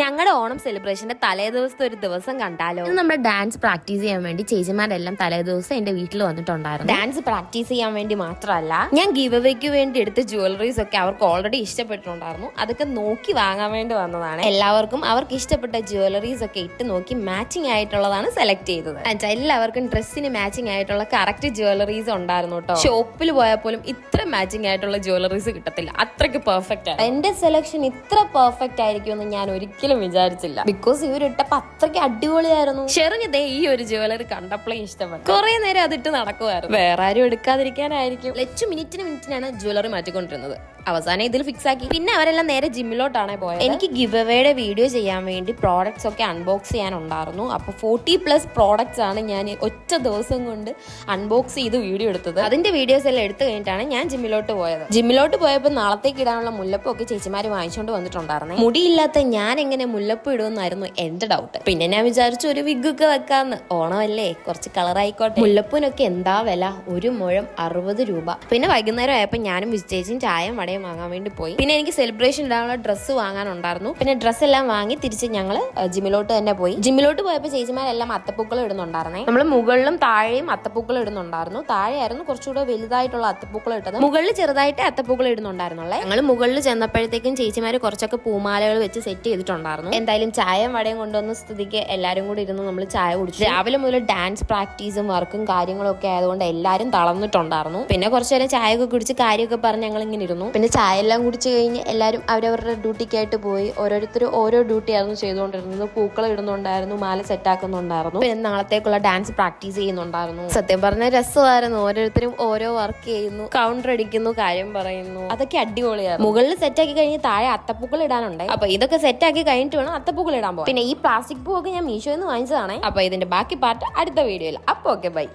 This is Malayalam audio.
ഞങ്ങളുടെ ഓണം സെലിബ്രേഷന്റെ തലേ ദിവസത്തെ ഒരു ദിവസം കണ്ടാലോ? നമ്മൾ നമ്മുടെ ഡാൻസ് പ്രാക്ടീസ് ചെയ്യാൻ വേണ്ടി ചേച്ചിമാരെല്ലാം തലേ ദിവസം എന്റെ വീട്ടിൽ വന്നിട്ടുണ്ടായിരുന്നു. ഡാൻസ് പ്രാക്ടീസ് ചെയ്യാൻ വേണ്ടി മാത്രമല്ല ഞാൻ ഗീവ് അവയ്ക്ക് വേണ്ടി എടുത്ത ജുവലറീസ് ഒക്കെ അവർക്ക് ഓൾറെഡി ഇഷ്ടപ്പെട്ടിട്ടുണ്ടായിരുന്നു. അതൊക്കെ നോക്കി വാങ്ങാൻ വേണ്ടി വന്നതാണ്. എല്ലാവർക്കും അവർക്ക് ഇഷ്ടപ്പെട്ട ജുവലറീസ് ഒക്കെ ഇട്ട് നോക്കി മാച്ചിങ് ആയിട്ടുള്ളതാണ് സെലക്ട് ചെയ്തത്. എല്ലാവർക്കും ഡ്രസ്സിന് മാച്ചിങ് ആയിട്ടുള്ള കറക്റ്റ് ജുവലറീസ് ഉണ്ടായിരുന്നു കേട്ടോ ഷോപ്പിൽ പോയാൽ പോലും ഇത്ര മാച്ചിങ് ആയിട്ടുള്ള ജുവലറീസ് കിട്ടത്തില്ല. അത്രയ്ക്ക് പെർഫെക്റ്റ് ആണ്. എന്റെ സെലക്ഷൻ ഇത്ര പെർഫെക്റ്റ് ആയിരിക്കും എന്ന് ഞാൻ ഒരിക്കലും വിചാരിച്ചില്ല. ബിക്കോസ് ഇവരിട്ടപ്പോ അത്രയ്ക്ക് അടിപൊളിയായിരുന്നു. ഷെറിന് ഈ ഒരു ജ്വല്ലറി കണ്ടപ്പോഴേ ഇഷ്ടപ്പെട്ടു. കുറെ നേരം അതിട്ട് നടക്കുമായിരുന്നു വേറെ ആരും എടുക്കാതിരിക്കാനായിരിക്കും. ലച്ചു മിനിറ്റിന് മിനിറ്റിനാണ് ജ്വല്ലറി മാറ്റിക്കൊണ്ടിരുന്നത്. അവസാനം ഇതിൽ ഫിക്സ് ആക്കി. പിന്നെ അവരെല്ലാം നേരെ ജിമ്മിലോട്ടാണ് പോയത്. എനിക്ക് ഗിവ് അവയുടെ വീഡിയോ ചെയ്യാൻ വേണ്ടി പ്രോഡക്ട്സ് ഒക്കെ അൺബോക്സ് ചെയ്യാനുണ്ടായിരുന്നു. അപ്പോൾ ഫോർട്ടി പ്ലസ് പ്രോഡക്ട്സ് ആണ് ഞാൻ ഒറ്റ ദിവസം കൊണ്ട് അൺബോക്സ് ചെയ്ത് വീഡിയോ എടുത്തത്. അതിന്റെ വീഡിയോസ് എല്ലാം എടുത്തു കഴിഞ്ഞിട്ടാണ് ഞാൻ ജിമ്മിലോട്ട് പോയത്. ജിമ്മിലോട്ട് പോയപ്പോൾ നാളത്തേക്ക് ഇടാനുള്ള മുല്ലപ്പൊക്കെ ചേച്ചിമാര് വാങ്ങിച്ചുകൊണ്ട് വന്നിട്ടുണ്ടായിരുന്നേ. മുടിയില്ലാത്ത ഞാൻ എങ്ങനെ മുല്ലപ്പൂ ഇടുമെന്നായിരുന്നു എന്റെ ഡൗട്ട് പിന്നെ ഞാൻ വിചാരിച്ചു ഒരു ഒക്കെ വെക്കാന്ന്. ഓണമല്ലേ കുറച്ച് കളർ ആയിക്കോട്ടെ. മുല്ലപ്പൂനൊക്കെ എന്താ വില? ഒരു മുഴം അറുപത് രൂപ. പിന്നെ വൈകുന്നേരം ആയപ്പോൾ ഞാനും വിജയിച്ചും ചായയും വടയും വാങ്ങാൻ വേണ്ടി പോയി. പിന്നെ എനിക്ക് സെലിബ്രേഷൻ ഇടാനുള്ള ഡ്രസ്സ് വാങ്ങാനുണ്ടായിരുന്നു. പിന്നെ ഡ്രസ്സ് എല്ലാം വാങ്ങി തിരിച്ച് ഞങ്ങൾ ജിമ്മിലോട്ട് തന്നെ പോയി. ജിമ്മിലോട്ട് പോയപ്പോൾ ചേച്ചിമാരെല്ലാം അത്തപ്പൂക്കൾ ഇടുന്നുണ്ടായിരുന്നേ. നമ്മൾ മുകളിലും താഴെയും അത്തപ്പൂക്കൾ ഇടുന്നുണ്ടായിരുന്നു. താഴെയായിരുന്നു കുറച്ചുകൂടെ വലുതായിട്ടുള്ള അത്തപ്പൂക്കൾ ഇട്ടത്. മുകളിൽ ചെറുതായിട്ട് അത്തപ്പൂക്കൾ ഇടുന്നുണ്ടായിരുന്നുള്ളേ. ഞങ്ങൾ മുകളിൽ ചെന്നപ്പോഴത്തേക്കും ചേച്ചിമാര് കുറച്ചൊക്കെ പൂമാലകൾ വെച്ച് സെറ്റ് ചെയ്തിട്ടുണ്ടായിരുന്നു എന്തായാലും ചായയും വടയും കൊണ്ടുവന്ന സ്ഥിതിക്ക് എല്ലാവരും കൂടി ഇരുന്ന് നമ്മൾ ചായ കുടിച്ചു. രാവിലെ മുതൽ ഡാൻസ് പ്രാക്ടീസും വർക്കും കാര്യങ്ങളും ഒക്കെ ആയതുകൊണ്ട് എല്ലാവരും തളർന്നിട്ടുണ്ടായിരുന്നു. പിന്നെ കുറച്ചു നേരം ചായ ഒക്കെ കുടിച്ച് കാര്യമൊക്കെ പറഞ്ഞ് ഞങ്ങൾ ഇങ്ങനെ ഇരുന്നു. പിന്നെ ചായ എല്ലാം കുടിച്ച് കഴിഞ്ഞ് എല്ലാവരും അവരവരുടെ ഡ്യൂട്ടിക്കായിട്ട് പോയി. ഓരോരുത്തരും ഓരോ ഡ്യൂട്ടി ആയിരുന്നു ചെയ്തുകൊണ്ടിരുന്നത്. പൂക്കൾ ഇടുന്നുണ്ടായിരുന്നു മാല സെറ്റ് ആക്കുന്നുണ്ടായിരുന്നു. പിന്നെ നാളത്തേക്കുള്ള ഡാൻസ് പ്രാക്ടീസ് ചെയ്യുന്നുണ്ടായിരുന്നു. സത്യം പറഞ്ഞ രസമായിരുന്നു. ഓരോരുത്തരും ഓരോ വർക്ക് ചെയ്യുന്നു കൗണ്ടർ അടിക്കുന്നു കാര്യം പറയുന്നു. അതൊക്കെ അടിപൊളിയായിരുന്നു. മുകളിൽ സെറ്റ് ആക്കി കഴിഞ്ഞ് താഴെ അത്തപ്പൂക്കൾ ഇടാനുണ്ടായി അപ്പൊ ഇതൊക്കെ സെറ്റ് ആക്കി കഴിഞ്ഞിട്ട് വേണം അത്തപ്പൂക്കൾ ഇടാൻ പോകും പിന്നെ ഈ പ്ലാസ്റ്റിക് പൂ ഒക്കെ ഞാൻ മീഷോയിൽ നിന്ന് വാങ്ങിച്ചതാണ്. അപ്പൊ ഇതിന്റെ ബാക്കി പാർട്ട് അടുത്ത വീഡിയോയിൽ. അപ്പൊ ഓക്കെ ബൈ